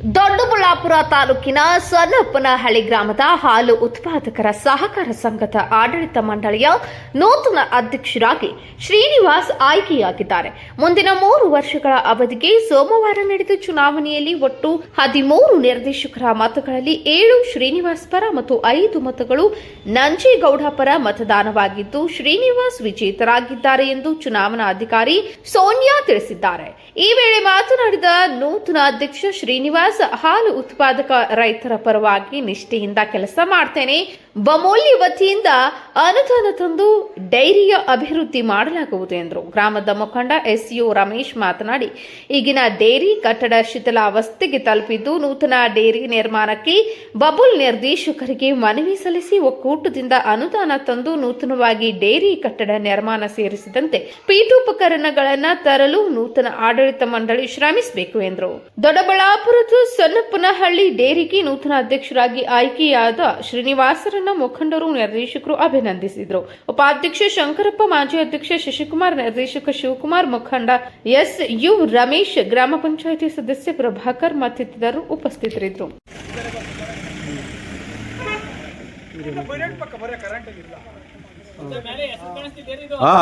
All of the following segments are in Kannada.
ದೊಡ್ಡಬಳ್ಳಾಪುರ ತಾಲೂಕಿನ ಸೊನ್ನಪ್ಪನಹಳ್ಳಿ ಗ್ರಾಮದ ಹಾಲು ಉತ್ಪಾದಕರ ಸಹಕಾರ ಸಂಘದ ಆಡಳಿತ ಮಂಡಳಿಯ ನೂತನ ಅಧ್ಯಕ್ಷರಾಗಿ ಶ್ರೀನಿವಾಸ್ ಆಯ್ಕೆಯಾಗಿದ್ದಾರೆ. ಮುಂದಿನ ಮೂರು ವರ್ಷಗಳ ಅವಧಿಗೆ ಸೋಮವಾರ ನಡೆದ ಚುನಾವಣೆಯಲ್ಲಿ ಒಟ್ಟು ಹದಿಮೂರು ನಿರ್ದೇಶಕರ ಮತಗಳಲ್ಲಿ ಏಳು ಶ್ರೀನಿವಾಸ್ ಪರ ಮತ್ತು ಐದು ಮತಗಳು ನಂಜೇಗೌಡ ಪರ ಮತದಾನವಾಗಿದ್ದು, ಶ್ರೀನಿವಾಸ್ ವಿಜೇತರಾಗಿದ್ದಾರೆ ಎಂದು ಚುನಾವಣಾ ಅಧಿಕಾರಿ ಸೋನಿಯಾ ತಿಳಿಸಿದ್ದಾರೆ. ಈ ವೇಳೆ ಮಾತನಾಡಿದ ನೂತನ ಅಧ್ಯಕ್ಷ ಶ್ರೀನಿವಾಸ್ ಹಾಲು ಉತ್ಪಾದಕ ರೈತರ ಪರವಾಗಿ ನಿಷ್ಠೆಯಿಂದ ಕೆಲಸ ಮಾಡ್ತೇನೆ. ಬಮೋಲಿ ವತಿಯಿಂದ ಅನುದಾನ ತಂದು ಡೈರಿಯ ಅಭಿವೃದ್ಧಿ ಮಾಡಲಾಗುವುದು ಎಂದರು. ಗ್ರಾಮದ ಮುಖಂಡ ಎಸ್ ಯು ರಮೇಶ್ ಮಾತನಾಡಿ, ಈಗಿನ ಡೈರಿ ಕಟ್ಟಡ ಶಿಥಿಲಾವಸ್ಥೆಗೆ ತಲುಪಿದ್ದು ನೂತನ ಡೈರಿ ನಿರ್ಮಾಣಕ್ಕೆ ಬಬುಲ್ ನಿರ್ದೇಶಕರಿಗೆ ಮನವಿ ಸಲ್ಲಿಸಿ ಒಕ್ಕೂಟದಿಂದ ಅನುದಾನ ತಂದು ನೂತನವಾಗಿ ಡೈರಿ ಕಟ್ಟಡ ನಿರ್ಮಾಣ ಸೇರಿಸಿದಂತೆ ಪೀಠೋಪಕರಣಗಳನ್ನು ತರಲು ನೂತನ ಆಡಳಿತ ಮಂಡಳಿ ಶ್ರಮಿಸಬೇಕು ಎಂದರು. ದೊಡ್ಡಬಳ್ಳಾಪುರದ ಸೊನ್ನಪ್ಪನಹಳ್ಳಿ ಡೇರಿಗೆ ನೂತನ ಅಧ್ಯಕ್ಷರಾಗಿ ಆಯ್ಕೆಯಾದ ಶ್ರೀನಿವಾಸರನ್ನ ಮುಖಂಡರು, ನಿರ್ದೇಶಕರು ಅಭಿನಂದಿಸಿದರು. ಉಪಾಧ್ಯಕ್ಷ ಶಂಕರಪ್ಪ, ಮಾಜಿ ಅಧ್ಯಕ್ಷ ಶಶಿಕುಮಾರ್, ನಿರ್ದೇಶಕ ಶಿವಕುಮಾರ್, ಮುಖಂಡ ಎಸ್ ಯು ರಮೇಶ್, ಗ್ರಾಮ ಪಂಚಾಯಿತಿ ಸದಸ್ಯ ಪ್ರಭಾಕರ್ ಮತ್ತಿತರರು ಉಪಸ್ಥಿತರಿದ್ದರು. ಹಾ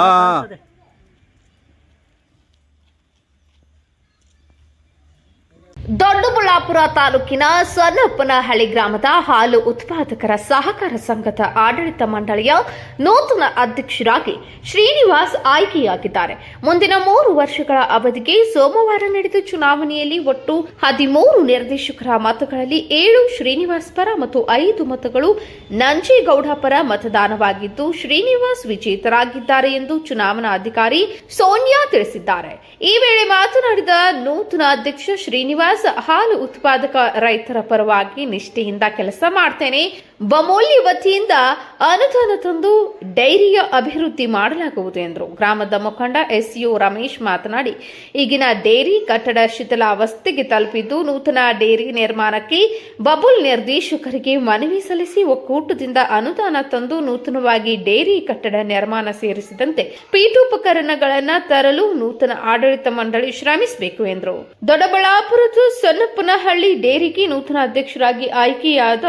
ದೊಡ್ಡಬಳ್ಳಾಪುರ ತಾಲೂಕಿನ ಸೊನ್ನಪ್ಪನಹಳ್ಳಿ ಗ್ರಾಮದ ಹಾಲು ಉತ್ಪಾದಕರ ಸಹಕಾರ ಸಂಘದ ಆಡಳಿತ ಮಂಡಳಿಯ ನೂತನ ಅಧ್ಯಕ್ಷರಾಗಿ ಶ್ರೀನಿವಾಸ್ ಆಯ್ಕೆಯಾಗಿದ್ದಾರೆ. ಮುಂದಿನ ಮೂರು ವರ್ಷಗಳ ಅವಧಿಗೆ ಸೋಮವಾರ ನಡೆದ ಚುನಾವಣೆಯಲ್ಲಿ ಒಟ್ಟು ಹದಿಮೂರು ನಿರ್ದೇಶಕರ ಮತಗಳಲ್ಲಿ ಏಳು ಶ್ರೀನಿವಾಸ್ ಪರ ಮತ್ತು ಐದು ಮತಗಳು ನಂಜೇಗೌಡ ಪರ ಮತದಾನವಾಗಿದ್ದು, ಶ್ರೀನಿವಾಸ್ ವಿಜೇತರಾಗಿದ್ದಾರೆ ಎಂದು ಚುನಾವಣಾ ಅಧಿಕಾರಿ ಸೋನಿಯಾ ತಿಳಿಸಿದ್ದಾರೆ. ಈ ವೇಳೆ ಮಾತನಾಡಿದ ನೂತನ ಅಧ್ಯಕ್ಷ ಶ್ರೀನಿವಾಸ್ ಹಾಲು ಉತ್ಪಾದಕ ರೈತರ ಪರವಾಗಿ ನಿಷ್ಠೆಯಿಂದ ಕೆಲಸ ಮಾಡ್ತೇನೆ. ಬಮೋಲಿ ವತಿಯಿಂದ ಅನುದಾನ ತಂದು ಡೈರಿಯ ಅಭಿವೃದ್ಧಿ ಮಾಡಲಾಗುವುದು ಎಂದರು. ಗ್ರಾಮದ ಮುಖಂಡ ಎಸ್ಯು ರಮೇಶ್ ಮಾತನಾಡಿ, ಈಗಿನ ಡೈರಿ ಕಟ್ಟಡ ಶಿಥಿಲಾವಸ್ಥೆಗೆ ತಲುಪಿದ್ದು ನೂತನ ಡೇರಿ ನಿರ್ಮಾಣಕ್ಕೆ ಬಬುಲ್ ನಿರ್ದೇಶಕರಿಗೆ ಮನವಿ ಸಲ್ಲಿಸಿ ಒಕ್ಕೂಟದಿಂದ ಅನುದಾನ ತಂದು ನೂತನವಾಗಿ ಡೇರಿ ಕಟ್ಟಡ ನಿರ್ಮಾಣ ಸೇರಿಸಿದಂತೆ ಪೀಠೋಪಕರಣಗಳನ್ನು ತರಲು ನೂತನ ಆಡಳಿತ ಮಂಡಳಿ ಶ್ರಮಿಸಬೇಕು ಎಂದರು. ದೊಡ್ಡಬಳ್ಳಾಪುರದ ಸೊನ್ನಪ್ಪನಹಳ್ಳಿ ಡೇರಿಗೆ ನೂತನ ಅಧ್ಯಕ್ಷರಾಗಿ ಆಯ್ಕೆಯಾದ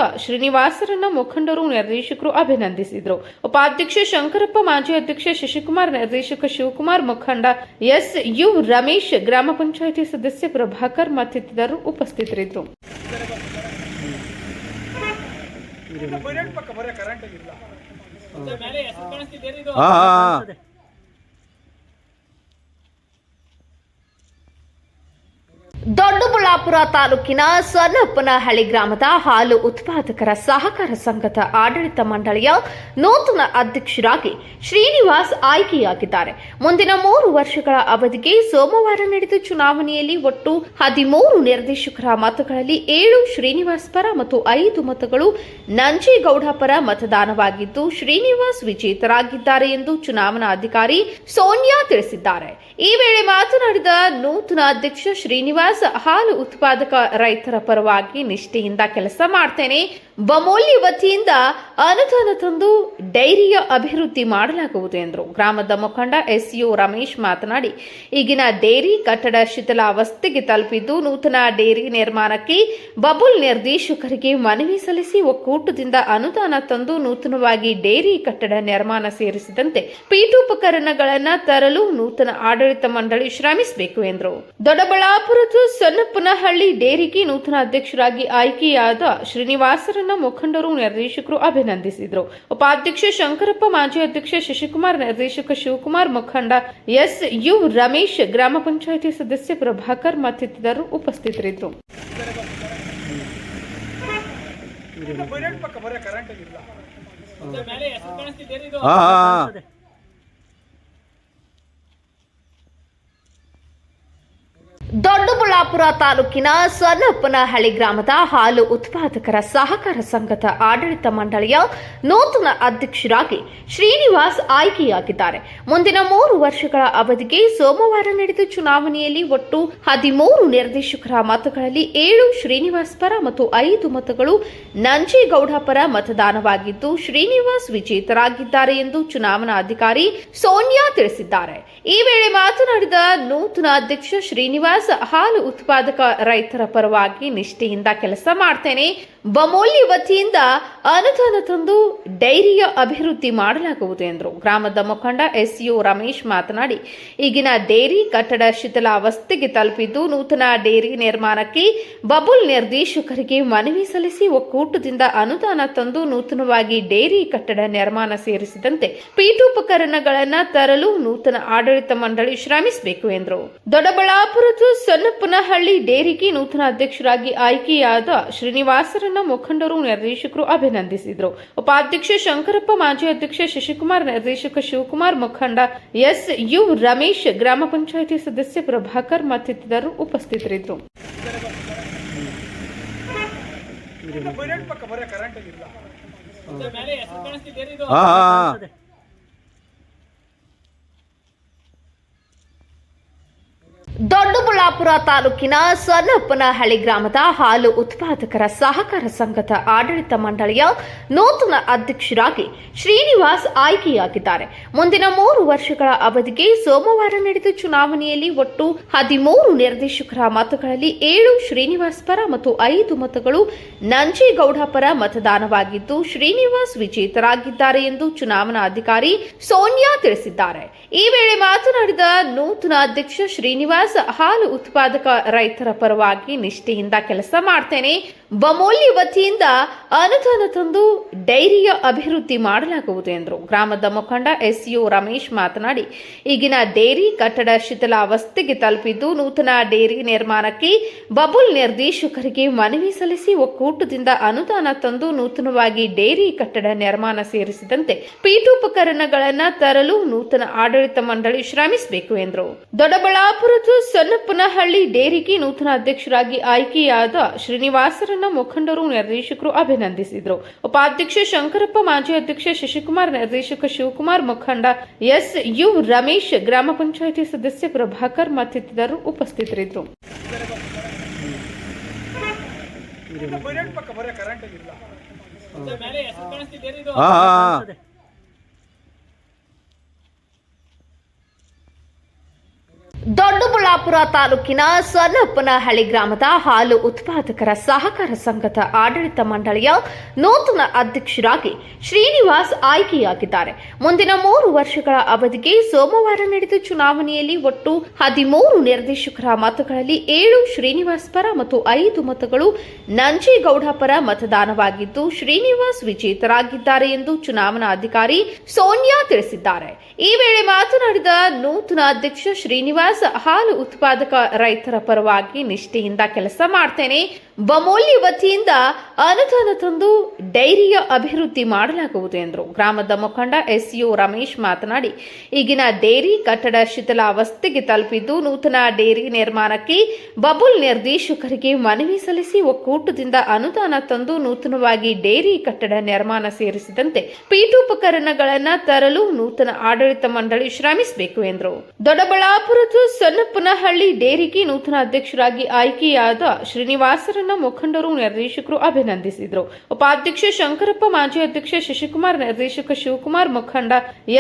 ಶ್ರೀನಿವಾಸರನ್ನ ಮುಖಂಡರು ನಿರ್ದೇಶಕರು ಅಭಿನಂದಿಸಿದರು. ಉಪಾಧ್ಯಕ್ಷ ಶಂಕರಪ್ಪ, ಮಾಜಿ ಅಧ್ಯಕ್ಷ ಶಶಿಕುಮಾರ್, ನಿರ್ದೇಶಕ ಶಿವಕುಮಾರ್, ಮುಖಂಡ ಎಸ್ ಯು ರಮೇಶ್, ಗ್ರಾಮ ಪಂಚಾಯಿತಿ ಸದಸ್ಯ ಪ್ರಭಾಕರ್ ಮತ್ತಿತರರು ಉಪಸ್ಥಿತರಿದ್ದರು. ದೊಡ್ಡಬಳ್ಳಾಪುರ ತಾಲೂಕಿನ ಸೊನ್ನಪ್ಪನಹಳ್ಳಿ ಗ್ರಾಮದ ಹಾಲು ಉತ್ಪಾದಕರ ಸಹಕಾರ ಸಂಘದ ಆಡಳಿತ ಮಂಡಳಿಯ ನೂತನ ಅಧ್ಯಕ್ಷರಾಗಿ ಶ್ರೀನಿವಾಸ್ ಆಯ್ಕೆಯಾಗಿದ್ದಾರೆ. ಮುಂದಿನ ಮೂರು ವರ್ಷಗಳ ಅವಧಿಗೆ ಸೋಮವಾರ ನಡೆದ ಚುನಾವಣೆಯಲ್ಲಿ ಒಟ್ಟು ಹದಿಮೂರು ನಿರ್ದೇಶಕರ ಮತಗಳಲ್ಲಿ ಏಳು ಶ್ರೀನಿವಾಸ್ ಪರ ಮತ್ತು ಐದು ಮತಗಳು ನಂಜೇಗೌಡ ಪರ ಮತದಾನವಾಗಿದ್ದು, ಶ್ರೀನಿವಾಸ್ ವಿಜೇತರಾಗಿದ್ದಾರೆ ಎಂದು ಚುನಾವಣಾಧಿಕಾರಿ ಸೋನಿಯಾ ತಿಳಿಸಿದ್ದಾರೆ. ಈ ವೇಳೆ ಮಾತನಾಡಿದ ನೂತನ ಅಧ್ಯಕ್ಷ ಶ್ರೀನಿವಾಸ್ ಹಾಲು ಉತ್ಪಾದಕ ರೈತರ ಪರವಾಗಿ ನಿಷ್ಠೆಯಿಂದ ಕೆಲಸ ಮಾಡ್ತೇನೆ. ಬಮೋಲಿ ವತಿಯಿಂದ ಅನುದಾನ ತಂದು ಡೈರಿಯ ಅಭಿವೃದ್ಧಿ ಮಾಡಲಾಗುವುದು ಎಂದರು. ಗ್ರಾಮದ ಮುಖಂಡ ಎಸ್ಯು ರಮೇಶ್ ಮಾತನಾಡಿ, ಈಗಿನ ಡೈರಿ ಕಟ್ಟಡ ಶಿಥಿಲಾವಸ್ಥೆಗೆ ತಲುಪಿದ್ದು ನೂತನ ಡೈರಿ ನಿರ್ಮಾಣಕ್ಕೆ ಬಬುಲ್ ನಿರ್ದೇಶಕರಿಗೆ ಮನವಿ ಸಲ್ಲಿಸಿ ಒಕ್ಕೂಟದಿಂದ ಅನುದಾನ ತಂದು ನೂತನವಾಗಿ ಡೈರಿ ಕಟ್ಟಡ ನಿರ್ಮಾಣ ಸೇರಿಸಿದಂತೆ ಪೀಠೋಪಕರಣಗಳನ್ನು ತರಲು ನೂತನ ಆಡಳಿತ ಮಂಡಳಿ ಶ್ರಮಿಸಬೇಕು ಎಂದರು. ದೊಡ್ಡಬಳ್ಳಾಪುರದ ಸೊನ್ನಪ್ಪನಹಳ್ಳಿ ಡೇರಿಗೆ ನೂತನ ಅಧ್ಯಕ್ಷರಾಗಿ ಆಯ್ಕೆಯಾದ ಶ್ರೀನಿವಾಸರನ್ನ ಮುಖಂಡರು ನಿರ್ದೇಶಕರು ಅಭಿನಂದಿಸಿದರು. ಉಪಾಧ್ಯಕ್ಷ ಶಂಕರಪ್ಪ ಮಾಜಿ ಅಧ್ಯಕ್ಷ ಶಶಿಕುಮಾರ್ ನಿರ್ದೇಶಕ ಶಿವಕುಮಾರ್ ಮುಖಂಡ ಎಸ್ ಯು ರಮೇಶ್ ಗ್ರಾಮ ಪಂಚಾಯಿತಿ ಸದಸ್ಯ ಪ್ರಭಾಕರ್ ಮತ್ತಿತರರು ಉಪಸ್ಥಿತರಿದ್ದರು. ಹಾ ಹಾ ದೊಡ್ಡಬಳ್ಳಾಪುರ ತಾಲೂಕಿನ ಸೊನ್ನಪ್ಪನಹಳ್ಳಿ ಗ್ರಾಮದ ಹಾಲು ಉತ್ಪಾದಕರ ಸಹಕಾರ ಸಂಘದ ಆಡಳಿತ ಮಂಡಳಿಯ ನೂತನ ಅಧ್ಯಕ್ಷರಾಗಿ ಶ್ರೀನಿವಾಸ್ ಆಯ್ಕೆಯಾಗಿದ್ದಾರೆ. ಮುಂದಿನ ಮೂರು ವರ್ಷಗಳ ಅವಧಿಗೆ ಸೋಮವಾರ ನಡೆದ ಚುನಾವಣೆಯಲ್ಲಿ ಒಟ್ಟು ಹದಿಮೂರು ನಿರ್ದೇಶಕರ ಮತಗಳಲ್ಲಿ ಏಳು ಶ್ರೀನಿವಾಸ್ ಪರ ಮತ್ತು ಐದು ಮತಗಳು ನಂಜೇಗೌಡ ಪರ ಮತದಾನವಾಗಿದ್ದು, ಶ್ರೀನಿವಾಸ್ ವಿಜೇತರಾಗಿದ್ದಾರೆ ಎಂದು ಚುನಾವಣಾ ಅಧಿಕಾರಿ ಸೋನಿಯಾ ತಿಳಿಸಿದ್ದಾರೆ. ಈ ವೇಳೆ ಮಾತನಾಡಿದ ನೂತನ ಅಧ್ಯಕ್ಷ ಶ್ರೀನಿವಾಸ್, ಹಾಲು ಉತ್ಪಾದಕ ರೈತರ ಪರವಾಗಿ ನಿಷ್ಠೆಯಿಂದ ಕೆಲಸ ಮಾಡ್ತೇನೆ. ಬಮೋಲಿ ವತಿಯಿಂದ ಅನುದಾನ ತಂದು ಡೈರಿಯ ಅಭಿವೃದ್ಧಿ ಮಾಡಲಾಗುವುದು ಎಂದರು. ಗ್ರಾಮದ ಮುಖಂಡ ಎಸ್ಯು ರಮೇಶ್ ಮಾತನಾಡಿ, ಈಗಿನ ಡೈರಿ ಕಟ್ಟಡ ಶಿಥಿಲಾವಸ್ಥೆಗೆ ತಲುಪಿದ್ದು ನೂತನ ಡೈರಿ ನಿರ್ಮಾಣಕ್ಕೆ ಬಬುಲ್ ನಿರ್ದೇಶಕರಿಗೆ ಮನವಿ ಸಲ್ಲಿಸಿ ಒಕ್ಕೂಟದಿಂದ ಅನುದಾನ ತಂದು ನೂತನವಾಗಿ ಡೈರಿ ಕಟ್ಟಡ ನಿರ್ಮಾಣ ಸೇರಿಸಿದಂತೆ ಪೀಠೋಪಕರಣಗಳನ್ನು ತರಲು ನೂತನ ಆಡಳಿತ ಮಂಡಳಿ ಶ್ರಮಿಸಬೇಕು ಎಂದರು. ದೊಡ್ಡಬಳ್ಳಾಪುರದ ಸೊನ್ನಪ್ಪನಹಳ್ಳಿ ಡೇರಿಗೆ ನೂತನ ಅಧ್ಯಕ್ಷರಾಗಿ ಆಯ್ಕೆಯಾದ ಶ್ರೀನಿವಾಸರನ್ನ ಮುಖಂಡರು, ನಿರ್ದೇಶಕರು ಅಭಿನಂದಿಸಿದರು. ಉಪಾಧ್ಯಕ್ಷ ಶಂಕರಪ್ಪ, ಮಾಜಿ ಅಧ್ಯಕ್ಷ ಶಶಿಕುಮಾರ್, ನಿರ್ದೇಶಕ ಶಿವಕುಮಾರ್, ಮುಖಂಡ ಎಸ್ ಯು ರಮೇಶ್, ಗ್ರಾಮ ಪಂಚಾಯಿತಿ ಸದಸ್ಯ ಪ್ರಭಾಕರ್ ಮತ್ತಿತರರು ಉಪಸ್ಥಿತರಿದ್ದರು. ದೊಡ್ಡಬಳ್ಳಾಪುರ ತಾಲೂಕಿನ ಸಣ್ಣಪ್ಪನಹಳ್ಳಿ ಗ್ರಾಮದ ಹಾಲು ಉತ್ಪಾದಕರ ಸಹಕಾರ ಸಂಘದ ಆಡಳಿತ ಮಂಡಳಿಯ ನೂತನ ಅಧ್ಯಕ್ಷರಾಗಿ ಶ್ರೀನಿವಾಸ್ ಆಯ್ಕೆಯಾಗಿದ್ದಾರೆ. ಮುಂದಿನ ಮೂರು ವರ್ಷಗಳ ಅವಧಿಗೆ ಸೋಮವಾರ ನಡೆದ ಚುನಾವಣೆಯಲ್ಲಿ ಒಟ್ಟು ಹದಿಮೂರು ನಿರ್ದೇಶಕರ ಮತಗಳಲ್ಲಿ ಏಳು ಶ್ರೀನಿವಾಸ್ ಪರ ಮತ್ತು ಐದು ಮತಗಳು ನಂಜೇಗೌಡ ಪರ ಮತದಾನವಾಗಿದ್ದು, ಶ್ರೀನಿವಾಸ್ ವಿಜೇತರಾಗಿದ್ದಾರೆ ಎಂದು ಚುನಾವಣಾ ಅಧಿಕಾರಿ ಸೋನಿಯಾ ತಿಳಿಸಿದ್ದಾರೆ. ಈ ವೇಳೆ ಮಾತನಾಡಿದ ನೂತನ ಅಧ್ಯಕ್ಷ ಶ್ರೀನಿವಾಸ್ ಹಾಲು ಉತ್ಪಾದಕ ರೈತರ ಪರವಾಗಿ ನಿಷ್ಠೆಯಿಂದ ಕೆಲಸ ಮಾಡ್ತೇನೆ. ಬಮೋಲಿ ವತಿಯಿಂದ ಅನುದಾನ ತಂದು ಡೈರಿಯ ಅಭಿವೃದ್ಧಿ ಮಾಡಲಾಗುವುದು ಎಂದರು. ಗ್ರಾಮದ ಮುಖಂಡ ಎಸ್ಯು ರಮೇಶ್ ಮಾತನಾಡಿ, ಈಗಿನ ಡೈರಿ ಕಟ್ಟಡ ಶಿಥಿಲಾವಸ್ಥೆಗೆ ತಲುಪಿದ್ದು ನೂತನ ಡೇರಿ ನಿರ್ಮಾಣಕ್ಕೆ ಬಬುಲ್ ನಿರ್ದೇಶಕರಿಗೆ ಮನವಿ ಸಲ್ಲಿಸಿ ಒಕ್ಕೂಟದಿಂದ ಅನುದಾನ ತಂದು ನೂತನವಾಗಿ ಡೇರಿ ಕಟ್ಟಡ ನಿರ್ಮಾಣ ಸೇರಿಸಿದಂತೆ ಪೀಠೋಪಕರಣಗಳನ್ನು ತರಲು ನೂತನ ಆಡಳಿತ ಮಂಡಳಿ ಶ್ರಮಿಸಬೇಕು ಎಂದರು. ದೊಡ್ಡಬಳ್ಳಾಪುರದ ಸೊನ್ನಪ್ಪನಹಳ್ಳಿ ಡೇರಿಗೆ ನೂತನ ಅಧ್ಯಕ್ಷರಾಗಿ ಆಯ್ಕೆಯಾದ ಶ್ರೀನಿವಾಸರನ್ನ ಮುಖಂಡರು ನಿರ್ದೇಶಕರು ಅಭಿನಂದಿಸಿದರು. ಉಪಾಧ್ಯಕ್ಷ ಶಂಕರಪ್ಪ, ಮಾಜಿ ಅಧ್ಯಕ್ಷ ಶಶಿಕುಮಾರ್, ನಿರ್ದೇಶಕ ಶಿವಕುಮಾರ್, ಮುಖಂಡ ಎಸ್ ಯು ರಮೇಶ್, ಗ್ರಾಮ ಪಂಚಾಯಿತಿ ಸದಸ್ಯ ಪ್ರಭಾಕರ್ ಮತ್ತಿತರರು ಉಪಸ್ಥಿತರಿದ್ದರು. ದೊಡ್ಡಬಳ್ಳಾಪುರ ತಾಲೂಕಿನ ಸೊನ್ನಪ್ಪನಹಳ್ಳಿ ಗ್ರಾಮದ ಹಾಲು ಉತ್ಪಾದಕರ ಸಹಕಾರ ಸಂಘದ ಆಡಳಿತ ಮಂಡಳಿಯ ನೂತನ ಅಧ್ಯಕ್ಷರಾಗಿ ಶ್ರೀನಿವಾಸ್ ಆಯ್ಕೆಯಾಗಿದ್ದಾರೆ. ಮುಂದಿನ ಮೂರು ವರ್ಷಗಳ ಅವಧಿಗೆ ಸೋಮವಾರ ನಡೆದ ಚುನಾವಣೆಯಲ್ಲಿ ಒಟ್ಟು ಹದಿಮೂರು ನಿರ್ದೇಶಕರ ಮತಗಳಲ್ಲಿ ಏಳು ಶ್ರೀನಿವಾಸ್ ಪರ ಮತ್ತು ಐದು ಮತಗಳು ನಂಜೇಗೌಡ ಪರ ಮತದಾನವಾಗಿದ್ದು, ಶ್ರೀನಿವಾಸ್ ವಿಜೇತರಾಗಿದ್ದಾರೆ ಎಂದು ಚುನಾವಣಾಧಿಕಾರಿ ಸೋನಿಯಾ ತಿಳಿಸಿದ್ದಾರೆ. ಈ ವೇಳೆ ಮಾತನಾಡಿದ ನೂತನ ಅಧ್ಯಕ್ಷ ಶ್ರೀನಿವಾಸ್ ಹಾಲು ಉತ್ಪಾದಕ ರೈತರ ಪರವಾಗಿ ನಿಷ್ಠೆಯಿಂದ ಕೆಲಸ ಮಾಡ್ತೇನೆ. ಬಮೋಲಿ ವತಿಯಿಂದ ಅನುದಾನ ತಂದು ಡೈರಿಯ ಅಭಿವೃದ್ಧಿ ಮಾಡಲಾಗುವುದು ಎಂದರು. ಗ್ರಾಮದ ಮುಖಂಡ ಎಸ್ ಯು ರಮೇಶ್ ಮಾತನಾಡಿ, ಈಗಿನ ಡೈರಿ ಕಟ್ಟಡ ಶಿಥಿಲಾವಸ್ಥೆಗೆ ತಲುಪಿದ್ದು ನೂತನ ಡೈರಿ ನಿರ್ಮಾಣಕ್ಕೆ ಬಬುಲ್ ನಿರ್ದೇಶಕರಿಗೆ ಮನವಿ ಸಲ್ಲಿಸಿ ಒಕ್ಕೂಟದಿಂದ ಅನುದಾನ ತಂದು ನೂತನವಾಗಿ ಡೈರಿ ಕಟ್ಟಡ ನಿರ್ಮಾಣ ಸೇರಿಸಿದಂತೆ ಪೀಠೋಪಕರಣಗಳನ್ನು ತರಲು ನೂತನ ಆಡಳಿತ ಮಂಡಳಿ ಶ್ರಮಿಸಬೇಕು ಎಂದರು. ದೊಡ್ಡಬಳ್ಳಾಪುರದ ಸೊನ್ನಪ್ಪನಹಳ್ಳಿ ಡೇರಿಗೆ ನೂತನ ಅಧ್ಯಕ್ಷರಾಗಿ ಆಯ್ಕೆಯಾದ ಶ್ರೀನಿವಾಸರನ್ನ ಮುಖಂಡರು, ನಿರ್ದೇಶಕರು ಅಭಿನಂದಿಸಿದರು. ಉಪಾಧ್ಯಕ್ಷ ಶಂಕರಪ್ಪ, ಮಾಜಿ ಅಧ್ಯಕ್ಷ ಶಶಿಕುಮಾರ್, ನಿರ್ದೇಶಕ ಶಿವಕುಮಾರ್ ಮುಖಂಡ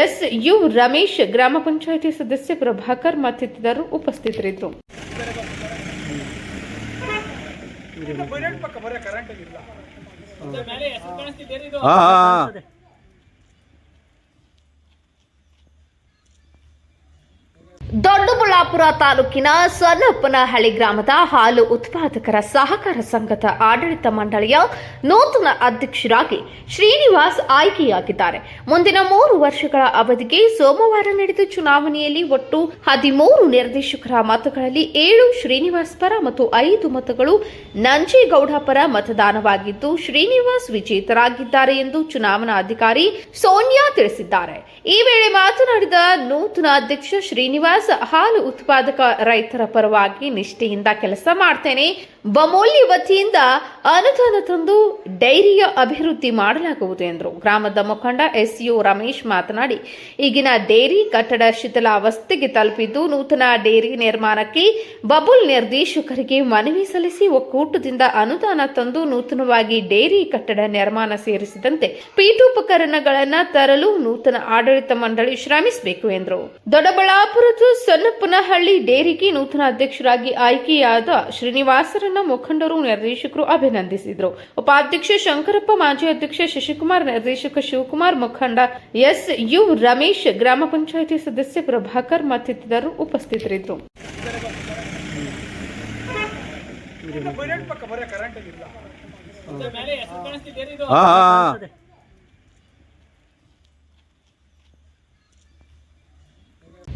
ಎಸ್ ಯು ರಮೇಶ್, ಗ್ರಾಮ ಪಂಚಾಯಿತಿ ಸದಸ್ಯ ಪ್ರಭಾಕರ್ ಮತ್ತಿತರರು ಉಪಸ್ಥಿತರಿದ್ದರು. ದೊಡ್ಡಬಳ್ಳಾಪುರ ತಾಲೂಕಿನ ಸೊನ್ನಪ್ಪನಹಳ್ಳಿ ಗ್ರಾಮದ ಹಾಲು ಉತ್ಪಾದಕರ ಸಹಕಾರ ಸಂಘದ ಆಡಳಿತ ಮಂಡಳಿಯ ನೂತನ ಅಧ್ಯಕ್ಷರಾಗಿ ಶ್ರೀನಿವಾಸ್ ಆಯ್ಕೆಯಾಗಿದ್ದಾರೆ. ಮುಂದಿನ ಮೂರು ವರ್ಷಗಳ ಅವಧಿಗೆ ಸೋಮವಾರ ನಡೆದ ಚುನಾವಣೆಯಲ್ಲಿ ಒಟ್ಟು ಹದಿಮೂರು ನಿರ್ದೇಶಕರ ಮತಗಳಲ್ಲಿ ಏಳು ಶ್ರೀನಿವಾಸ್ ಪರ ಮತ್ತು ಐದು ಮತಗಳು ನಂಜೇಗೌಡ ಪರ ಮತದಾನವಾಗಿದ್ದು, ಶ್ರೀನಿವಾಸ್ ವಿಜೇತರಾಗಿದ್ದಾರೆ ಎಂದು ಚುನಾವಣಾ ಅಧಿಕಾರಿ ಸೋನಿಯಾ ತಿಳಿಸಿದ್ದಾರೆ. ಈ ವೇಳೆ ಮಾತನಾಡಿದ ನೂತನ ಅಧ್ಯಕ್ಷ ಶ್ರೀನಿವಾಸ್ ಹಾಲು ಉತ್ಪಾದಕ ರೈತರ ಪರವಾಗಿ ನಿಷ್ಠೆಯಿಂದ ಕೆಲಸ ಮಾಡ್ತೇನೆ. ಬಮೋಲಿ ವತಿಯಿಂದ ಅನುದಾನ ತಂದು ಡೈರಿಯ ಅಭಿವೃದ್ಧಿ ಮಾಡಲಾಗುವುದು ಎಂದರು. ಗ್ರಾಮದ ಮುಖಂಡ ಎಸ್ ಯು ರಮೇಶ್ ಮಾತನಾಡಿ, ಈಗಿನ ಡೈರಿ ಕಟ್ಟಡ ಶಿಥಿಲಾವಸ್ಥೆಗೆ ತಲುಪಿದ್ದು ನೂತನ ಡೈರಿ ನಿರ್ಮಾಣಕ್ಕೆ ಬಬುಲ್ ನಿರ್ದೇಶಕರಿಗೆ ಮನವಿ ಸಲ್ಲಿಸಿ ಒಕ್ಕೂಟದಿಂದ ಅನುದಾನ ತಂದು ನೂತನವಾಗಿ ಡೈರಿ ಕಟ್ಟಡ ನಿರ್ಮಾಣ ಸೇರಿಸಿದಂತೆ ಪೀಠೋಪಕರಣಗಳನ್ನು ತರಲು ನೂತನ ಆಡಳಿತ ಮಂಡಳಿ ಶ್ರಮಿಸಬೇಕು ಎಂದರು. ದೊಡ್ಡಬಳ್ಳಾಪುರದ ಸನ್ನಪ್ಪನಹಳ್ಳಿ ಡೇರಿಗೆ ನೂತನ ಅಧ್ಯಕ್ಷರಾಗಿ ಆಯ್ಕೆಯಾದ ಶ್ರೀನಿವಾಸರನ್ನ ಮುಖಂಡರು, ನಿರ್ದೇಶಕರು ಅಭಿನಂದಿಸಿದರು. ಉಪಾಧ್ಯಕ್ಷ ಶಂಕರಪ್ಪ, ಮಾಜಿ ಅಧ್ಯಕ್ಷ ಶಶಿಕುಮಾರ್, ನಿರ್ದೇಶಕ ಶಿವಕುಮಾರ್, ಮುಖಂಡ ಎಸ್ ಯು ರಮೇಶ್, ಗ್ರಾಮ ಪಂಚಾಯಿತಿ ಸದಸ್ಯ ಪ್ರಭಾಕರ್ ಮತ್ತಿತರರು ಉಪಸ್ಥಿತರಿದ್ದರು. ಬೈರೇಟ್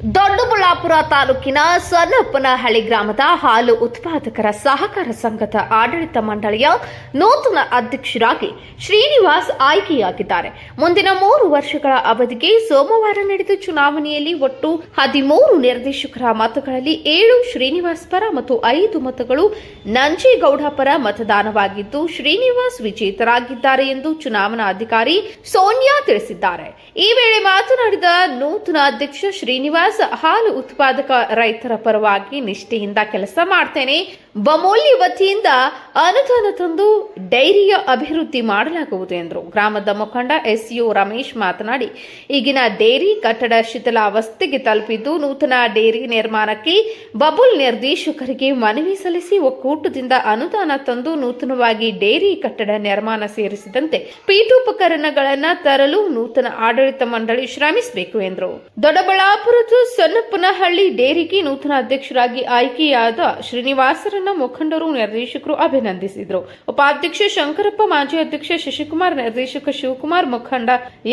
ದೊಡ್ಡಬಳ್ಳಾಪುರ ತಾಲೂಕಿನ ಸನ್ನಪ್ಪನಹಳ್ಳಿ ಗ್ರಾಮದ ಹಾಲು ಉತ್ಪಾದಕರ ಸಹಕಾರ ಸಂಘದ ಆಡಳಿತ ಮಂಡಳಿಯ ನೂತನ ಅಧ್ಯಕ್ಷರಾಗಿ ಶ್ರೀನಿವಾಸ್ ಆಯ್ಕೆಯಾಗಿದ್ದಾರೆ. ಮುಂದಿನ ಮೂರು ವರ್ಷಗಳ ಅವಧಿಗೆ ಸೋಮವಾರ ನಡೆದ ಚುನಾವಣೆಯಲ್ಲಿ ಒಟ್ಟು ಹದಿಮೂರು ನಿರ್ದೇಶಕರ ಮತಗಳಲ್ಲಿ ಏಳು ಶ್ರೀನಿವಾಸ್ ಪರ ಮತ್ತು ಐದು ಮತಗಳು ನಂಜೇಗೌಡ ಪರ ಮತದಾನವಾಗಿದ್ದು, ಶ್ರೀನಿವಾಸ್ ವಿಜೇತರಾಗಿದ್ದಾರೆ ಎಂದು ಚುನಾವಣಾ ಅಧಿಕಾರಿ ಸೋನಿಯಾ ತಿಳಿಸಿದ್ದಾರೆ. ಈ ವೇಳೆ ಮಾತನಾಡಿದ ನೂತನ ಅಧ್ಯಕ್ಷ ಶ್ರೀನಿವಾಸ್ ಹಾಲು ಉತ್ಪಾದಕ ರೈತರ ಪರವಾಗಿ ನಿಷ್ಠೆಯಿಂದ ಕೆಲಸ ಮಾಡ್ತೇನೆ. ಬಮೋಲಿ ವತಿಯಿಂದ ಅನುದಾನ ತಂದು ಡೈರಿಯ ಅಭಿವೃದ್ಧಿ ಮಾಡಲಾಗುವುದು ಎಂದರು. ಗ್ರಾಮದ ಮುಖಂಡ ಎಸ್ಯು ರಮೇಶ್ ಮಾತನಾಡಿ, ಈಗಿನ ಡೈರಿ ಕಟ್ಟಡ ಶಿಥಿಲಾವಸ್ಥೆಗೆ ತಲುಪಿದ್ದು ನೂತನ ಡೈರಿ ನಿರ್ಮಾಣಕ್ಕೆ ಬಬುಲ್ ನಿರ್ದೇಶಕರಿಗೆ ಮನವಿ ಸಲ್ಲಿಸಿ ಒಕ್ಕೂಟದಿಂದ ಅನುದಾನ ತಂದು ನೂತನವಾಗಿ ಡೈರಿ ಕಟ್ಟಡ ನಿರ್ಮಾಣ ಸೇರಿಸಿದಂತೆ ಪೀಠೋಪಕರಣಗಳನ್ನು ತರಲು ನೂತನ ಆಡಳಿತ ಮಂಡಳಿ ಶ್ರಮಿಸಬೇಕು ಎಂದರು. ದೊಡ್ಡಬಳ್ಳಾಪುರದ ಸೊನ್ನಪ್ಪನಹಳ್ಳಿ ಡೇರಿಗೆ ನೂತನ ಅಧ್ಯಕ್ಷರಾಗಿ ಆಯ್ಕೆಯಾದ ಶ್ರೀನಿವಾಸರನ್ನ ಮುಖಂಡರು ನಿರ್ದೇಶಕರು ಅಭಿನಂದಿಸಿದರು. ಉಪಾಧ್ಯಕ್ಷ ಶಂಕರಪ್ಪ, ಮಾಜಿ ಅಧ್ಯಕ್ಷ ಶಶಿಕುಮಾರ್, ನಿರ್ದೇಶಕ ಶಿವಕುಮಾರ್, ಮುಖಂಡ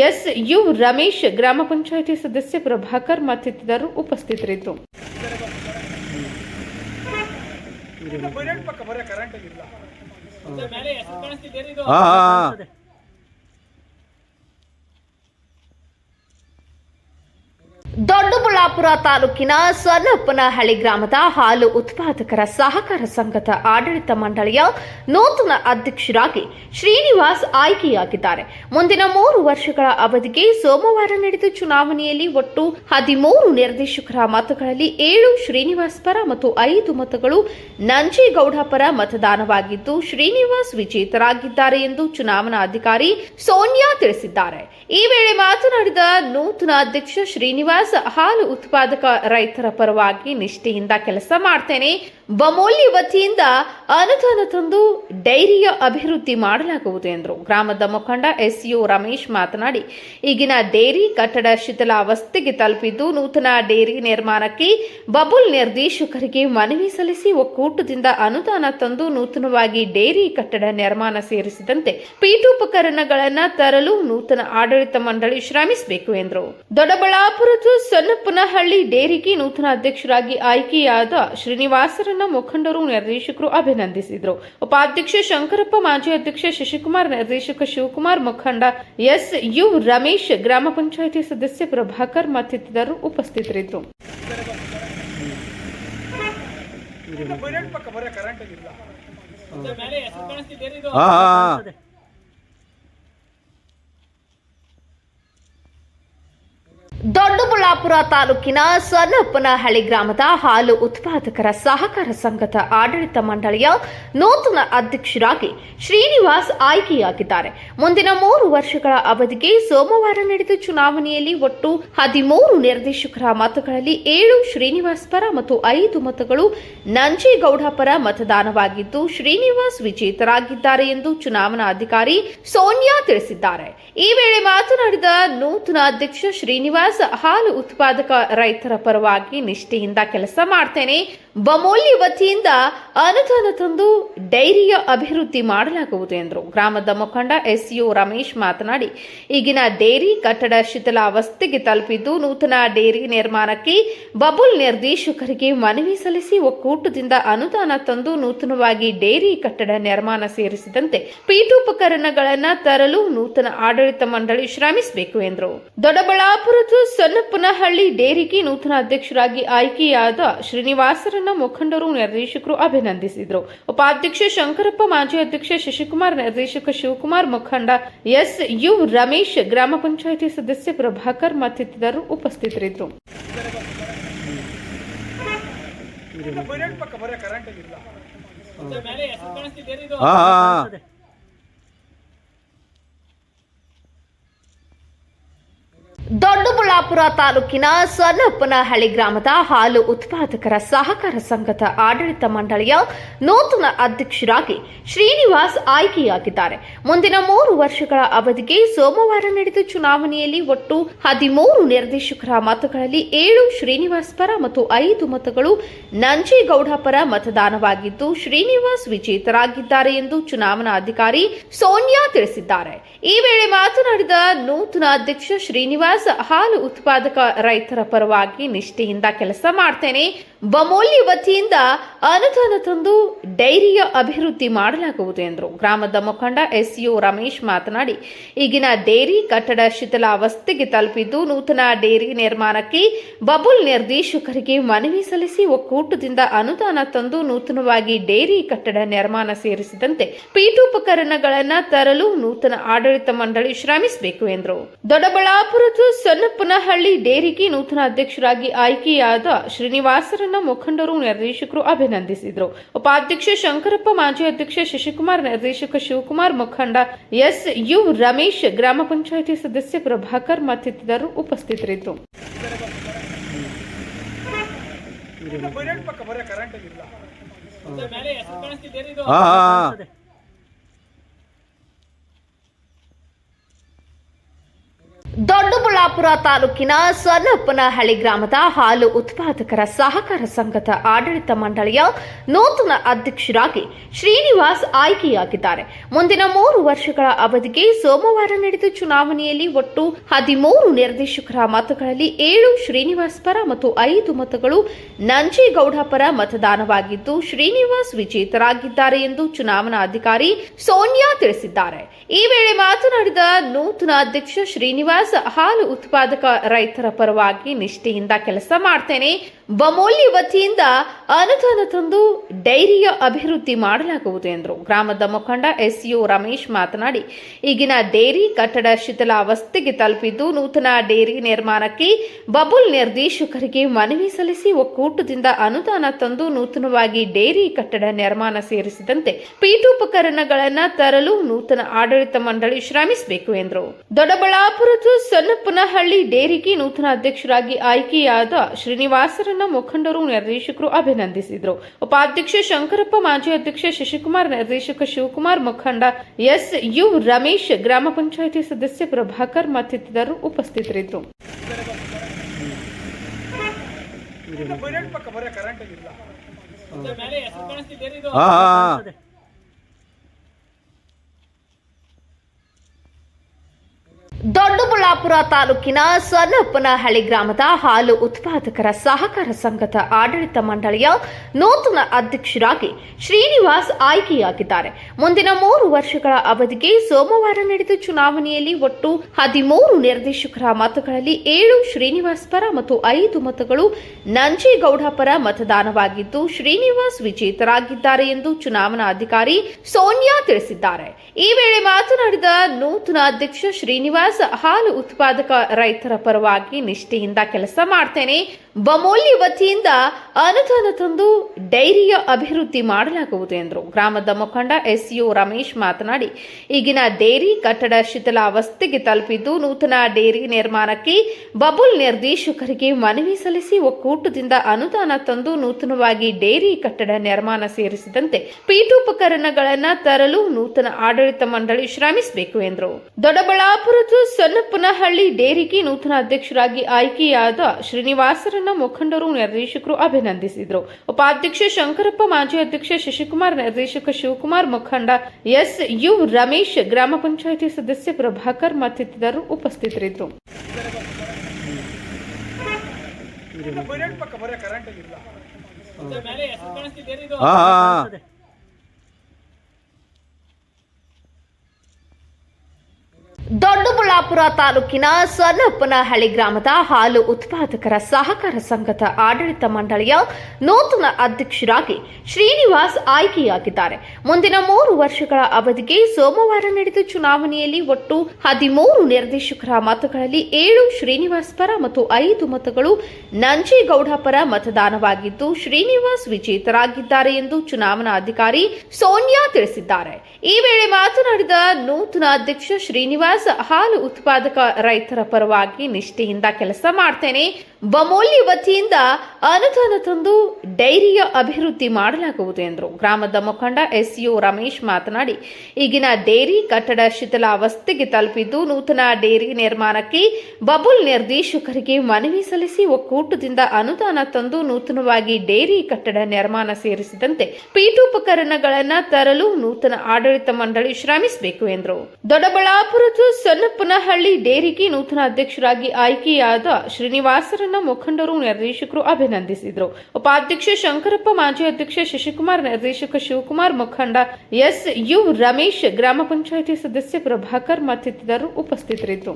ಎಸ್ ಯು ರಮೇಶ್, ಗ್ರಾಮ ಪಂಚಾಯಿತಿ ಸದಸ್ಯ ಪ್ರಭಾಕರ್ ಮತ್ತಿತರರು ಉಪಸ್ಥಿತರಿದ್ದರು. ಬೈರೇಟ್ ದೊಡ್ಡಬಳ್ಳಾಪುರ ತಾಲೂಕಿನ ಸ್ವರ್ಣಪ್ಪನಹಳ್ಳಿ ಗ್ರಾಮದ ಹಾಲು ಉತ್ಪಾದಕರ ಸಹಕಾರ ಸಂಘದ ಆಡಳಿತ ಮಂಡಳಿಯ ನೂತನ ಅಧ್ಯಕ್ಷರಾಗಿ ಶ್ರೀನಿವಾಸ್ ಆಯ್ಕೆಯಾಗಿದ್ದಾರೆ. ಮುಂದಿನ ಮೂರು ವರ್ಷಗಳ ಅವಧಿಗೆ ಸೋಮವಾರ ನಡೆದ ಚುನಾವಣೆಯಲ್ಲಿ ಒಟ್ಟು ಹದಿಮೂರು ನಿರ್ದೇಶಕರ ಮತಗಳಲ್ಲಿ ಏಳು ಶ್ರೀನಿವಾಸ್ ಪರ ಮತ್ತು ಐದು ಮತಗಳು ನಂಜೇಗೌಡ ಪರ ಮತದಾನವಾಗಿದ್ದು, ಶ್ರೀನಿವಾಸ್ ವಿಜೇತರಾಗಿದ್ದಾರೆ ಎಂದು ಚುನಾವಣಾಧಿಕಾರಿ ಸೋನಿಯಾ ತಿಳಿಸಿದ್ದಾರೆ. ಈ ವೇಳೆ ಮಾತನಾಡಿದ ನೂತನ ಅಧ್ಯಕ್ಷ ಶ್ರೀನಿವಾಸ್ ಹಾಲು ಉತ್ಪಾದಕ ರೈತರ ಪರವಾಗಿ ನಿಷ್ಠೆಯಿಂದ ಕೆಲಸ ಮಾಡ್ತೇನೆ. ಬಮೋಲಿ ವತಿಯಿಂದ ಅನುದಾನ ತಂದು ಡೈರಿಯ ಅಭಿವೃದ್ಧಿ ಮಾಡಲಾಗುವುದು ಎಂದರು. ಗ್ರಾಮದ ಮುಖಂಡ ಎಸ್ ಯು ರಮೇಶ್ ಮಾತನಾಡಿ, ಈಗಿನ ಡೈರಿ ಕಟ್ಟಡ ಶಿಥಿಲಾವಸ್ಥೆಗೆ ತಲುಪಿದ್ದು ನೂತನ ಡೈರಿ ನಿರ್ಮಾಣಕ್ಕೆ ಬಬುಲ್ ನಿರ್ದೇಶಕರಿಗೆ ಮನವಿ ಸಲ್ಲಿಸಿ ಒಕ್ಕೂಟದಿಂದ ಅನುದಾನ ತಂದು ನೂತನವಾಗಿ ಡೈರಿ ಕಟ್ಟಡ ನಿರ್ಮಾಣ ಸೇರಿಸಿದಂತೆ ಪೀಠೋಪಕರಣಗಳನ್ನು ತರಲು ನೂತನ ಆಡಳಿತ ಮಂಡಳಿ ಶ್ರಮಿಸಬೇಕು ಎಂದರು. ದೊಡ್ಡಬಳ್ಳಾಪುರದ ಸನ್ನಪ್ಪನಹಳ್ಳಿ ಡೇರಿಗೆ ನೂತನ ಅಧ್ಯಕ್ಷರಾಗಿ ಆಯ್ಕೆಯಾದ ಶ್ರೀನಿವಾಸರನ್ನ ಮುಖಂಡರು, ನಿರ್ದೇಶಕರು ಅಭಿನಂದಿಸಿದರು. ಉಪಾಧ್ಯಕ್ಷ ಶಂಕರಪ್ಪ, ಮಾಜಿ ಅಧ್ಯಕ್ಷ ಶಶಿಕುಮಾರ್, ನಿರ್ದೇಶಕ ಶಿವಕುಮಾರ್ ಮುಖಂಡ ಎಸ್ ಯು ರಮೇಶ್, ಗ್ರಾಮ ಪಂಚಾಯಿತಿ ಸದಸ್ಯ ಪ್ರಭಾಕರ್ ಮತ್ತಿತರರು ಉಪಸ್ಥಿತರಿದ್ದರು. ದೊಡ್ಡಬಳ್ಳಾಪುರ ತಾಲೂಕಿನ ಸನ್ನಪ್ಪನಹಳ್ಳಿ ಗ್ರಾಮದ ಹಾಲು ಉತ್ಪಾದಕರ ಸಹಕಾರ ಸಂಘದ ಆಡಳಿತ ಮಂಡಳಿಯ ನೂತನ ಅಧ್ಯಕ್ಷರಾಗಿ ಶ್ರೀನಿವಾಸ್ ಆಯ್ಕೆಯಾಗಿದ್ದಾರೆ. ಮುಂದಿನ ಮೂರು ವರ್ಷಗಳ ಅವಧಿಗೆ ಸೋಮವಾರ ನಡೆದ ಚುನಾವಣೆಯಲ್ಲಿ ಒಟ್ಟು ಹದಿಮೂರು ನಿರ್ದೇಶಕರ ಮತಗಳಲ್ಲಿ ಏಳು ಶ್ರೀನಿವಾಸ್ ಪರ ಮತ್ತು ಐದು ಮತಗಳು ನಂಜೇಗೌಡ ಪರ ಮತದಾನವಾಗಿದ್ದು, ಶ್ರೀನಿವಾಸ್ ವಿಜೇತರಾಗಿದ್ದಾರೆ ಎಂದು ಚುನಾವಣಾಧಿಕಾರಿ ಸೋನಿಯಾ ತಿಳಿಸಿದ್ದಾರೆ. ಈ ವೇಳೆ ಮಾತನಾಡಿದ ನೂತನ ಅಧ್ಯಕ್ಷ ಶ್ರೀನಿವಾಸ್ ಹಾಲು ಉತ್ಪಾದಕ ರೈತರ ಪರವಾಗಿ ನಿಷ್ಠೆಯಿಂದ ಕೆಲಸ ಮಾಡ್ತೇನೆ. ಬಮೋಲಿ ವತಿಯಿಂದ ಅನುದಾನ ತಂದು ಡೈರಿಯ ಅಭಿವೃದ್ಧಿ ಮಾಡಲಾಗುವುದು ಎಂದರು. ಗ್ರಾಮದ ಮುಖಂಡ ಎಸ್ ಯು ರಮೇಶ್ ಮಾತನಾಡಿ, ಈಗಿನ ಡೈರಿ ಕಟ್ಟಡ ಶಿಥಿಲಾವಸ್ಥೆಗೆ ತಲುಪಿದ್ದು ನೂತನ ಡೈರಿ ನಿರ್ಮಾಣಕ್ಕೆ ಬಬುಲ್ ನಿರ್ದೇಶಕರಿಗೆ ಮನವಿ ಸಲ್ಲಿಸಿ ಒಕ್ಕೂಟದಿಂದ ಅನುದಾನ ತಂದು ನೂತನವಾಗಿ ಡೈರಿ ಕಟ್ಟಡ ನಿರ್ಮಾಣ ಸೇರಿಸಿದಂತೆ ಪೀಠೋಪಕರಣಗಳನ್ನು ತರಲು ನೂತನ ಆಡಳಿತ ಮಂಡಳಿ ಶ್ರಮಿಸಬೇಕು ಎಂದರು. ದೊಡ್ಡಬಳ್ಳಾಪುರದ ಸನ್ನಪ್ಪನಹಳ್ಳಿ ಡೇರಿಗೆ ನೂತನ ಅಧ್ಯಕ್ಷರಾಗಿ ಆಯ್ಕೆಯಾದ ಶ್ರೀನಿವಾಸರನ್ನ ಮುಖಂಡರು, ನಿರ್ದೇಶಕರು ಅಭಿನಂದಿಸಿದರು. ಉಪಾಧ್ಯಕ್ಷ ಶಂಕರಪ್ಪ, ಮಾಜಿ ಅಧ್ಯಕ್ಷ ಶಶಿಕುಮಾರ್, ನಿರ್ದೇಶಕ ಶಿವಕುಮಾರ್, ಮುಖಂಡ ಎಸ್ ಯು ರಮೇಶ್, ಗ್ರಾಮ ಪಂಚಾಯಿತಿ ಸದಸ್ಯ ಪ್ರಭಾಕರ್ ಮತ್ತಿತರರು ಉಪಸ್ಥಿತರಿದ್ದರು. ದೊಡ್ಡಬಳ್ಳಾಪುರ ತಾಲೂಕಿನ ಸೊನ್ನಪ್ಪನಹಳ್ಳಿ ಗ್ರಾಮದ ಹಾಲು ಉತ್ಪಾದಕರ ಸಹಕಾರ ಸಂಘದ ಆಡಳಿತ ಮಂಡಳಿಯ ನೂತನ ಅಧ್ಯಕ್ಷರಾಗಿ ಶ್ರೀನಿವಾಸ್ ಆಯ್ಕೆಯಾಗಿದ್ದಾರೆ. ಮುಂದಿನ ಮೂರು ವರ್ಷಗಳ ಅವಧಿಗೆ ಸೋಮವಾರ ನಡೆದ ಚುನಾವಣೆಯಲ್ಲಿ ಒಟ್ಟು ಹದಿಮೂರು ನಿರ್ದೇಶಕರ ಮತಗಳಲ್ಲಿ ಏಳು ಶ್ರೀನಿವಾಸ್ ಪರ ಮತ್ತು ಐದು ಮತಗಳು ನಂಜೇಗೌಡ ಪರ ಮತದಾನವಾಗಿದ್ದು, ಶ್ರೀನಿವಾಸ್ ವಿಜೇತರಾಗಿದ್ದಾರೆ ಎಂದು ಚುನಾವಣಾ ಅಧಿಕಾರಿ ಸೋನಿಯಾ ತಿಳಿಸಿದ್ದಾರೆ. ಈ ವೇಳೆ ಮಾತನಾಡಿದ ನೂತನ ಅಧ್ಯಕ್ಷ ಶ್ರೀನಿವಾಸ್ ಹಾಲು ಉತ್ಪಾದಕ ರೈತರ ಪರವಾಗಿ ನಿಷ್ಠೆಯಿಂದ ಕೆಲಸ ಮಾಡ್ತೇನೆ. ಬಮೋಲಿ ವತಿಯಿಂದ ಅನುದಾನ ತಂದು ಡೈರಿಯ ಅಭಿವೃದ್ಧಿ ಮಾಡಲಾಗುವುದು ಎಂದರು. ಗ್ರಾಮದ ಮುಖಂಡ ಎಸ್ ಯು ರಮೇಶ್ ಮಾತನಾಡಿ, ಈಗಿನ ಡೈರಿ ಕಟ್ಟಡ ಶಿಥಿಲಾವಸ್ಥೆಗೆ ತಲುಪಿದ್ದು ನೂತನ ಡೈರಿ ನಿರ್ಮಾಣಕ್ಕೆ ಬಬುಲ್ ನಿರ್ದೇಶಕರಿಗೆ ಮನವಿ ಸಲ್ಲಿಸಿ ಒಕ್ಕೂಟದಿಂದ ಅನುದಾನ ತಂದು ನೂತನವಾಗಿ ಡೈರಿ ಕಟ್ಟಡ ನಿರ್ಮಾಣ ಸೇರಿಸಿದಂತೆ ಪೀಠೋಪಕರಣಗಳನ್ನು ತರಲು ನೂತನ ಆಡಳಿತ ಮಂಡಳಿ ಶ್ರಮಿಸಬೇಕು ಎಂದರು. ದೊಡ್ಡಬಳ್ಳಾಪುರದ ಸೊನ್ನಪ್ಪನಹಳ್ಳಿ ಡೇರಿಗೆ ನೂತನ ಅಧ್ಯಕ್ಷರಾಗಿ ಆಯ್ಕೆಯಾದ ಶ್ರೀನಿವಾಸರನ್ನ ಮುಖಂಡರು ನಿರ್ದೇಶಕರು ಅಭಿನಂದಿಸಿದರು. ಉಪಾಧ್ಯಕ್ಷ ಶಂಕರಪ್ಪ, ಮಾಜಿ ಅಧ್ಯಕ್ಷ ಶಶಿಕುಮಾರ್, ನಿರ್ದೇಶಕ ಶಿವಕುಮಾರ್, ಮುಖಂಡ ಎಸ್ ಯು ರಮೇಶ್, ಗ್ರಾಮ ಪಂಚಾಯಿತಿ ಸದಸ್ಯ ಪ್ರಭಾಕರ್ ಮತ್ತಿತರರು ಉಪಸ್ಥಿತರಿದ್ದರು. ದೊಡ್ಡಬಳ್ಳಾಪುರ ತಾಲೂಕಿನ ಸೊನ್ನಪ್ಪನಹಳ್ಳಿ ಗ್ರಾಮದ ಹಾಲು ಉತ್ಪಾದಕರ ಸಹಕಾರ ಸಂಘದ ಆಡಳಿತ ಮಂಡಳಿಯ ನೂತನ ಅಧ್ಯಕ್ಷರಾಗಿ ಶ್ರೀನಿವಾಸ್ ಆಯ್ಕೆಯಾಗಿದ್ದಾರೆ. ಮುಂದಿನ ಮೂರು ವರ್ಷಗಳ ಅವಧಿಗೆ ಸೋಮವಾರ ನಡೆದ ಚುನಾವಣೆಯಲ್ಲಿ ಒಟ್ಟು ಹದಿಮೂರು ನಿರ್ದೇಶಕರ ಮತಗಳಲ್ಲಿ ಏಳು ಶ್ರೀನಿವಾಸ್ ಪರ ಮತ್ತು ಐದು ಮತಗಳು ನಂಜೇಗೌಡ ಪರ ಮತದಾನವಾಗಿದ್ದು, ಶ್ರೀನಿವಾಸ್ ವಿಜೇತರಾಗಿದ್ದಾರೆ ಎಂದು ಚುನಾವಣಾಧಿಕಾರಿ ಸೋನಿಯಾ ತಿಳಿಸಿದ್ದಾರೆ. ಈ ವೇಳೆ ಮಾತನಾಡಿದ ನೂತನ ಅಧ್ಯಕ್ಷ ಶ್ರೀನಿವಾಸ್, ಹಾಲು ಉತ್ಪಾದಕ ರೈತರ ಪರವಾಗಿ ನಿಷ್ಠೆಯಿಂದ ಕೆಲಸ ಮಾಡ್ತೇನೆ. ಬಮೋಲಿ ವತಿಯಿಂದ ಅನುದಾನ ತಂದು ಡೈರಿಯ ಅಭಿವೃದ್ಧಿ ಮಾಡಲಾಗುವುದು ಎಂದರು. ಗ್ರಾಮದ ಮುಖಂಡ ಎಸ್ ಯು ರಮೇಶ್ ಮಾತನಾಡಿ, ಈಗಿನ ಡೈರಿ ಕಟ್ಟಡ ಶಿಥಿಲಾವಸ್ಥೆಗೆ ತಲುಪಿದ್ದು ನೂತನ ಡೈರಿ ನಿರ್ಮಾಣಕ್ಕೆ ಬಬುಲ್ ನಿರ್ದೇಶಕರಿಗೆ ಮನವಿ ಸಲ್ಲಿಸಿ ಒಕ್ಕೂಟದಿಂದ ಅನುದಾನ ತಂದು ನೂತನವಾಗಿ ಡೈರಿ ಕಟ್ಟಡ ನಿರ್ಮಾಣ ಸೇರಿಸಿದಂತೆ ಪೀಠೋಪಕರಣಗಳನ್ನು ತರಲು ನೂತನ ಆಡಳಿತ ಮಂಡಳಿ ಶ್ರಮಿಸಬೇಕು ಎಂದರು. ದೊಡ್ಡಬಳ್ಳಾಪುರದ ಸೊನ್ನಪ್ಪನಹಳ್ಳಿ ಡೇರಿಗೆ ನೂತನ ಅಧ್ಯಕ್ಷರಾಗಿ ಆಯ್ಕೆಯಾದ ಶ್ರೀನಿವಾಸರನ್ನ ಮುಖಂಡರು, ನಿರ್ದೇಶಕರು ಅಭಿನಂದಿಸಿದರು. ಉಪಾಧ್ಯಕ್ಷ ಶಂಕರಪ್ಪ, ಮಾಜಿ ಅಧ್ಯಕ್ಷ ಶಶಿಕುಮಾರ್, ನಿರ್ದೇಶಕ ಶಿವಕುಮಾರ್ ಮುಖಂಡ ಎಸ್ ಯು ರಮೇಶ್, ಗ್ರಾಮ ಪಂಚಾಯಿತಿ ಸದಸ್ಯ ಪ್ರಭಾಕರ್ ಮತ್ತಿತರರು ಉಪಸ್ಥಿತರಿದ್ದರು. ದೊಡ್ಡಬಳ್ಳಾಪುರ ತಾಲೂಕಿನ ಸೊನ್ನಪ್ಪನಹಳ್ಳಿ ಗ್ರಾಮದ ಹಾಲು ಉತ್ಪಾದಕರ ಸಹಕಾರ ಸಂಘದ ಆಡಳಿತ ಮಂಡಳಿಯ ನೂತನ ಅಧ್ಯಕ್ಷರಾಗಿ ಶ್ರೀನಿವಾಸ್ ಆಯ್ಕೆಯಾಗಿದ್ದಾರೆ. ಮುಂದಿನ ಮೂರು ವರ್ಷಗಳ ಅವಧಿಗೆ ಸೋಮವಾರ ನಡೆದ ಚುನಾವಣೆಯಲ್ಲಿ ಒಟ್ಟು ಹದಿಮೂರು ನಿರ್ದೇಶಕರ ಮತಗಳಲ್ಲಿ ಏಳು ಶ್ರೀನಿವಾಸ್ ಪರ ಮತ್ತು ಐದು ಮತಗಳು ನಂಜೇಗೌಡ ಪರ ಮತದಾನವಾಗಿದ್ದು, ಶ್ರೀನಿವಾಸ್ ವಿಜೇತರಾಗಿದ್ದಾರೆ ಎಂದು ಚುನಾವಣಾಧಿಕಾರಿ ಸೋನಿಯಾ ತಿಳಿಸಿದ್ದಾರೆ. ಈ ವೇಳೆ ಮಾತನಾಡಿದ ನೂತನ ಅಧ್ಯಕ್ಷ ಶ್ರೀನಿವಾಸ್ ಹಾಲು ಉತ್ಪಾದಕ ರೈತರ ಪರವಾಗಿ ನಿಷ್ಠೆಯಿಂದ ಕೆಲಸ ಮಾಡ್ತೇನೆ. ಬಮೋಲಿ ವತಿಯಿಂದ ಅನುದಾನ ತಂದು ಡೈರಿಯ ಅಭಿವೃದ್ಧಿ ಮಾಡಲಾಗುವುದು ಎಂದರು. ಗ್ರಾಮದ ಮುಖಂಡ ಎಸ್ ಯು ರಮೇಶ್ ಮಾತನಾಡಿ, ಈಗಿನ ಡೈರಿ ಕಟ್ಟಡ ಶಿಥಿಲಾವಸ್ಥೆಗೆ ತಲುಪಿದ್ದು ನೂತನ ಡೈರಿ ನಿರ್ಮಾಣಕ್ಕೆ ಬಬುಲ್ ನಿರ್ದೇಶಕರಿಗೆ ಮನವಿ ಸಲ್ಲಿಸಿ ಒಕ್ಕೂಟದಿಂದ ಅನುದಾನ ತಂದು ನೂತನವಾಗಿ ಡೈರಿ ಕಟ್ಟಡ ನಿರ್ಮಾಣ ಸೇರಿಸಿದಂತೆ ಪೀಠೋಪಕರಣಗಳನ್ನು ತರಲು ನೂತನ ಆಡಳಿತ ಮಂಡಳಿ ಶ್ರಮಿಸಬೇಕು ಎಂದರು. ದೊಡ್ಡಬಳ್ಳಾಪುರದ ಸೊನ್ನಪ್ಪನಹಳ್ಳಿ ಡೇರಿಗೆ ನೂತನ ಅಧ್ಯಕ್ಷರಾಗಿ ಆಯ್ಕೆಯಾದ ಶ್ರೀನಿವಾಸರನ್ನ ಮುಖಂಡರು, ನಿರ್ದೇಶಕರು ಅಭಿನಂದಿಸಿದರು. ಉಪಾಧ್ಯಕ್ಷ ಶಂಕರಪ್ಪ, ಮಾಜಿ ಅಧ್ಯಕ್ಷ ಶಶಿಕುಮಾರ್, ನಿರ್ದೇಶಕ ಶಿವಕುಮಾರ್, ಮುಖಂಡ ಎಸ್ ಯು ರಮೇಶ್, ಗ್ರಾಮ ಪಂಚಾಯಿತಿ ಸದಸ್ಯ ಪ್ರಭಾಕರ್ ಮತ್ತಿತರರು ಉಪಸ್ಥಿತರಿದ್ದರು. ದೊಡ್ಡಬಳ್ಳಾಪುರ ತಾಲೂಕಿನ ಸೊನ್ನಪ್ಪನಹಳ್ಳಿ ಗ್ರಾಮದ ಹಾಲು ಉತ್ಪಾದಕರ ಸಹಕಾರ ಸಂಘದ ಆಡಳಿತ ಮಂಡಳಿಯ ನೂತನ ಅಧ್ಯಕ್ಷರಾಗಿ ಶ್ರೀನಿವಾಸ್ ಆಯ್ಕೆಯಾಗಿದ್ದಾರೆ. ಮುಂದಿನ ಮೂರು ವರ್ಷಗಳ ಅವಧಿಗೆ ಸೋಮವಾರ ನಡೆದ ಚುನಾವಣೆಯಲ್ಲಿ ಒಟ್ಟು ಹದಿಮೂರು ನಿರ್ದೇಶಕರ ಮತಗಳಲ್ಲಿ ಏಳು ಶ್ರೀನಿವಾಸ್ ಪರ ಮತ್ತು ಐದು ಮತಗಳು ನಂಜೇಗೌಡ ಪರ ಮತದಾನವಾಗಿದ್ದು, ಶ್ರೀನಿವಾಸ್ ವಿಜೇತರಾಗಿದ್ದಾರೆ ಎಂದು ಚುನಾವಣಾ ಅಧಿಕಾರಿ ಸೋನಿಯಾ ತಿಳಿಸಿದ್ದಾರೆ. ಈ ವೇಳೆ ಮಾತನಾಡಿದ ನೂತನ ಅಧ್ಯಕ್ಷ ಶ್ರೀನಿವಾಸ್ ಶ್ರೀನಿವಾಸ್ ಹಾಲು ಉತ್ಪಾದಕ ರೈತರ ಪರವಾಗಿ ನಿಷ್ಠೆಯಿಂದ ಕೆಲಸ ಮಾಡ್ತೇನೆ. ಬಮೋಲಿ ವತಿಯಿಂದ ಅನುದಾನ ತಂದು ಡೈರಿಯ ಅಭಿವೃದ್ಧಿ ಮಾಡಲಾಗುವುದು ಎಂದರು. ಗ್ರಾಮದ ಮುಖಂಡ ಎಸ್ಯು ರಮೇಶ್ ಮಾತನಾಡಿ, ಈಗಿನ ಡೈರಿ ಕಟ್ಟಡ ಶಿಥಿಲಾವಸ್ಥೆಗೆ ತಲುಪಿದ್ದು ನೂತನ ಡೇರಿ ನಿರ್ಮಾಣಕ್ಕೆ ಬಬುಲ್ ನಿರ್ದೇಶಕರಿಗೆ ಮನವಿ ಸಲ್ಲಿಸಿ ಒಕ್ಕೂಟದಿಂದ ಅನುದಾನ ತಂದು ನೂತನವಾಗಿ ಡೇರಿ ಕಟ್ಟಡ ನಿರ್ಮಾಣ ಸೇರಿಸಿದಂತೆ ಪೀಠೋಪಕರಣಗಳನ್ನು ತರಲು ನೂತನ ಆಡಳಿತ ಮಂಡಳಿ ಶ್ರಮಿಸಬೇಕು ಎಂದರು. ದೊಡ್ಡಬಳ್ಳಾಪುರದ ಸೊನ್ನಪ್ಪನಹಳ್ಳಿ ಡೇರಿಗೆ ನೂತನ ಅಧ್ಯಕ್ಷರಾಗಿ ಆಯ್ಕೆಯಾದ ಶ್ರೀನಿವಾಸರನ್ನ ಮುಖಂಡರು ನಿರ್ದೇಶಕರು ಅಭಿನಂದಿಸಿದರು. ಉಪಾಧ್ಯಕ್ಷ ಶಂಕರಪ್ಪ, ಮಾಜಿ ಅಧ್ಯಕ್ಷ ಶಶಿಕುಮಾರ್, ನಿರ್ದೇಶಕ ಶಿವಕುಮಾರ್, ಮುಖಂಡ ಎಸ್ ಯು ರಮೇಶ್, ಗ್ರಾಮ ಪಂಚಾಯಿತಿ ಸದಸ್ಯ ಪ್ರಭಾಕರ್ ಮತ್ತಿತರರು ಉಪಸ್ಥಿತರಿದ್ದರು.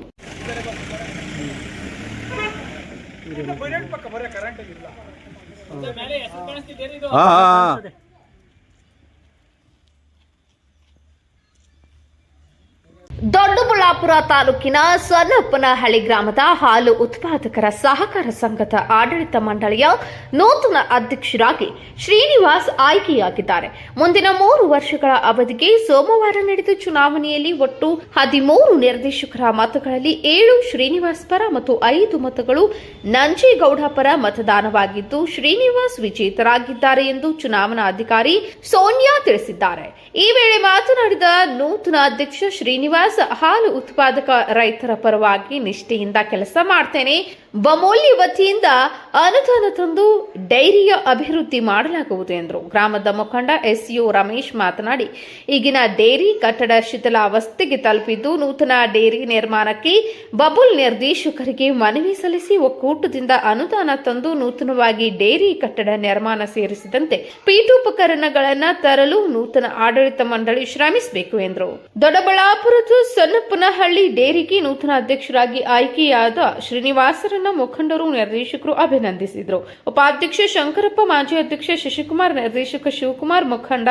ದೊಡ್ಡಬಳ್ಳಾಪುರ ತಾಲೂಕಿನ ಸ್ವರ್ಣಪ್ಪನಹಳ್ಳಿ ಗ್ರಾಮದ ಹಾಲು ಉತ್ಪಾದಕರ ಸಹಕಾರ ಸಂಘದ ಆಡಳಿತ ಮಂಡಳಿಯ ನೂತನ ಅಧ್ಯಕ್ಷರಾಗಿ ಶ್ರೀನಿವಾಸ್ ಆಯ್ಕೆಯಾಗಿದ್ದಾರೆ. ಮುಂದಿನ ಮೂರು ವರ್ಷಗಳ ಅವಧಿಗೆ ಸೋಮವಾರ ನಡೆದ ಚುನಾವಣೆಯಲ್ಲಿ ಒಟ್ಟು ಹದಿಮೂರು ನಿರ್ದೇಶಕರ ಮತಗಳಲ್ಲಿ ಏಳು ಶ್ರೀನಿವಾಸ್ ಪರ ಮತ್ತು ಐದು ಮತಗಳು ನಂಜೇಗೌಡ ಪರ ಮತದಾನವಾಗಿದ್ದು, ಶ್ರೀನಿವಾಸ್ ವಿಜೇತರಾಗಿದ್ದಾರೆ ಎಂದು ಚುನಾವಣಾ ಅಧಿಕಾರಿ ಸೋನಿಯಾ ತಿಳಿಸಿದ್ದಾರೆ. ಈ ವೇಳೆ ಮಾತನಾಡಿದ ನೂತನ ಅಧ್ಯಕ್ಷ ಶ್ರೀನಿವಾಸ್ ಹಾಲು ಉತ್ಪಾದಕ ರೈತರ ಪರವಾಗಿ ನಿಷ್ಠೆಯಿಂದ ಕೆಲಸ ಮಾಡ್ತೇನೆ. ಬಮೋಲಿ ವತಿಯಿಂದ ಅನುದಾನ ತಂದು ಡೈರಿಯ ಅಭಿವೃದ್ಧಿ ಮಾಡಲಾಗುವುದು ಎಂದರು. ಗ್ರಾಮದ ಮುಖಂಡ ಎಸ್ಯು ರಮೇಶ್ ಮಾತನಾಡಿ, ಈಗಿನ ಡೈರಿ ಕಟ್ಟಡ ಶಿಥಿಲಾವಸ್ಥೆಗೆ ತಲುಪಿದ್ದು ನೂತನ ಡೈರಿ ನಿರ್ಮಾಣಕ್ಕೆ ಬಬುಲ್ ನಿರ್ದೇಶಕರಿಗೆ ಮನವಿ ಸಲ್ಲಿಸಿ ಒಕ್ಕೂಟದಿಂದ ಅನುದಾನ ತಂದು ನೂತನವಾಗಿ ಡೈರಿ ಕಟ್ಟಡ ನಿರ್ಮಾಣ ಸೇರಿಸಿದಂತೆ ಪೀಠೋಪಕರಣಗಳನ್ನು ತರಲು ನೂತನ ಆಡಳಿತ ಮಂಡಳಿ ಶ್ರಮಿಸಬೇಕು ಎಂದರು. ದೊಡ್ಡಬಳ್ಳಾಪುರದ ಸೊನ್ನಪ್ಪನಹಳ್ಳಿ ಡೇರಿಗೆ ನೂತನ ಅಧ್ಯಕ್ಷರಾಗಿ ಆಯ್ಕೆಯಾದ ಶ್ರೀನಿವಾಸರನ್ನ ಮುಖಂಡರು ನಿರ್ದೇಶಕರು ಅಭಿನಂದಿಸಿದರು. ಉಪಾಧ್ಯಕ್ಷ ಶಂಕರಪ್ಪ, ಮಾಜಿ ಅಧ್ಯಕ್ಷ ಶಶಿಕುಮಾರ್, ನಿರ್ದೇಶಕ ಶಿವಕುಮಾರ್, ಮುಖಂಡ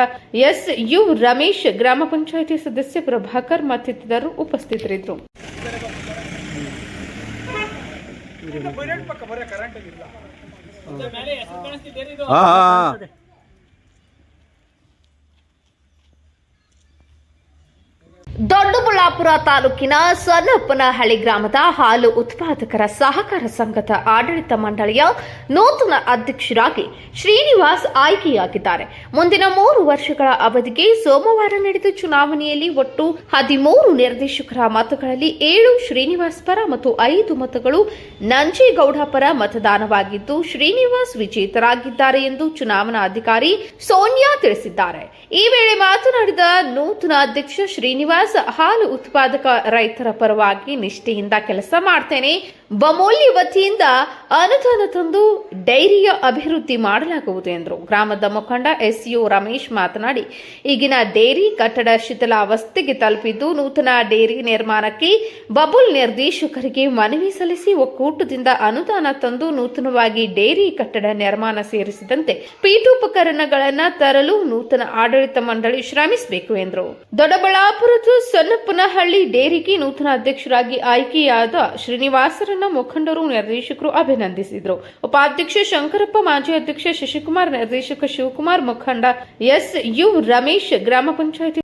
ಎಸ್ ಯು ರಮೇಶ್, ಗ್ರಾಮ ಪಂಚಾಯಿತಿ ಸದಸ್ಯ ಪ್ರಭಾಕರ್ ಮತ್ತಿತರರು ಉಪಸ್ಥಿತರಿದ್ದರು. ದೊಡ್ಡಬಳ್ಳಾಪುರ ತಾಲೂಕಿನ ಸನ್ನಪ್ಪನಹಳ್ಳಿ ಗ್ರಾಮದ ಹಾಲು ಉತ್ಪಾದಕರ ಸಹಕಾರ ಸಂಘದ ಆಡಳಿತ ಮಂಡಳಿಯ ನೂತನ ಅಧ್ಯಕ್ಷರಾಗಿ ಶ್ರೀನಿವಾಸ್ ಆಯ್ಕೆಯಾಗಿದ್ದಾರೆ. ಮುಂದಿನ ಮೂರು ವರ್ಷಗಳ ಅವಧಿಗೆ ಸೋಮವಾರ ನಡೆದ ಚುನಾವಣೆಯಲ್ಲಿ ಒಟ್ಟು ಹದಿಮೂರು ನಿರ್ದೇಶಕರ ಮತಗಳಲ್ಲಿ ಏಳು ಶ್ರೀನಿವಾಸ್ ಪರ ಮತ್ತು ಐದು ಮತಗಳು ನಂಜೇಗೌಡ ಪರ ಮತದಾನವಾಗಿದ್ದು, ಶ್ರೀನಿವಾಸ್ ವಿಜೇತರಾಗಿದ್ದಾರೆ ಎಂದು ಚುನಾವಣಾ ಅಧಿಕಾರಿ ಸೋನಿಯಾ ತಿಳಿಸಿದ್ದಾರೆ. ಈ ವೇಳೆ ಮಾತನಾಡಿದ ನೂತನ ಅಧ್ಯಕ್ಷ ಶ್ರೀನಿವಾಸ್ ಹಾಲು ಉತ್ಪಾದಕ ರೈತರ ಪರವಾಗಿ ನಿಷ್ಠೆಯಿಂದ ಕೆಲಸ ಮಾಡ್ತೇನೆ. ಬಮೋಲಿ ವತಿಯಿಂದ ಅನುದಾನ ತಂದು ಡೈರಿಯ ಅಭಿವೃದ್ಧಿ ಮಾಡಲಾಗುವುದು ಎಂದರು. ಗ್ರಾಮದ ಮುಖಂಡ ಎಸ್ ಯು ರಮೇಶ್ ಮಾತನಾಡಿ, ಈಗಿನ ಡೈರಿ ಕಟ್ಟಡ ಶಿಥಿಲಾವಸ್ಥೆಗೆ ತಲುಪಿದ್ದು ನೂತನ ಡೈರಿ ನಿರ್ಮಾಣಕ್ಕೆ ಬಬುಲ್ ನಿರ್ದೇಶಕರಿಗೆ ಮನವಿ ಸಲ್ಲಿಸಿ ಒಕ್ಕೂಟದಿಂದ ಅನುದಾನ ತಂದು ನೂತನವಾಗಿ ಡೈರಿ ಕಟ್ಟಡ ನಿರ್ಮಾಣ ಸೇರಿಸಿದಂತೆ ಪೀಠೋಪಕರಣಗಳನ್ನು ತರಲು ನೂತನ ಆಡಳಿತ ಮಂಡಳಿ ಶ್ರಮಿಸಬೇಕು ಎಂದರು. ದೊಡ್ಡಬಳ್ಳಾಪುರದ ಸೊನ್ನಪ್ಪನಹಳ್ಳಿ ಡೇರಿಗೆ ನೂತನ ಅಧ್ಯಕ್ಷರಾಗಿ ಆಯ್ಕೆಯಾದ ಶ್ರೀನಿವಾಸರನ್ನ ಮುಖಂಡರು, ನಿರ್ದೇಶಕರು ಅಭಿನಂದಿಸಿದರು. ಉಪಾಧ್ಯಕ್ಷ ಶಂಕರಪ್ಪ, ಮಾಜಿ ಅಧ್ಯಕ್ಷ ಶಶಿಕುಮಾರ್, ನಿರ್ದೇಶಕ ಶಿವಕುಮಾರ್, ಮುಖಂಡ ಎಸ್ ಯು ರಮೇಶ್, ಗ್ರಾಮ ಪಂಚಾಯಿತಿ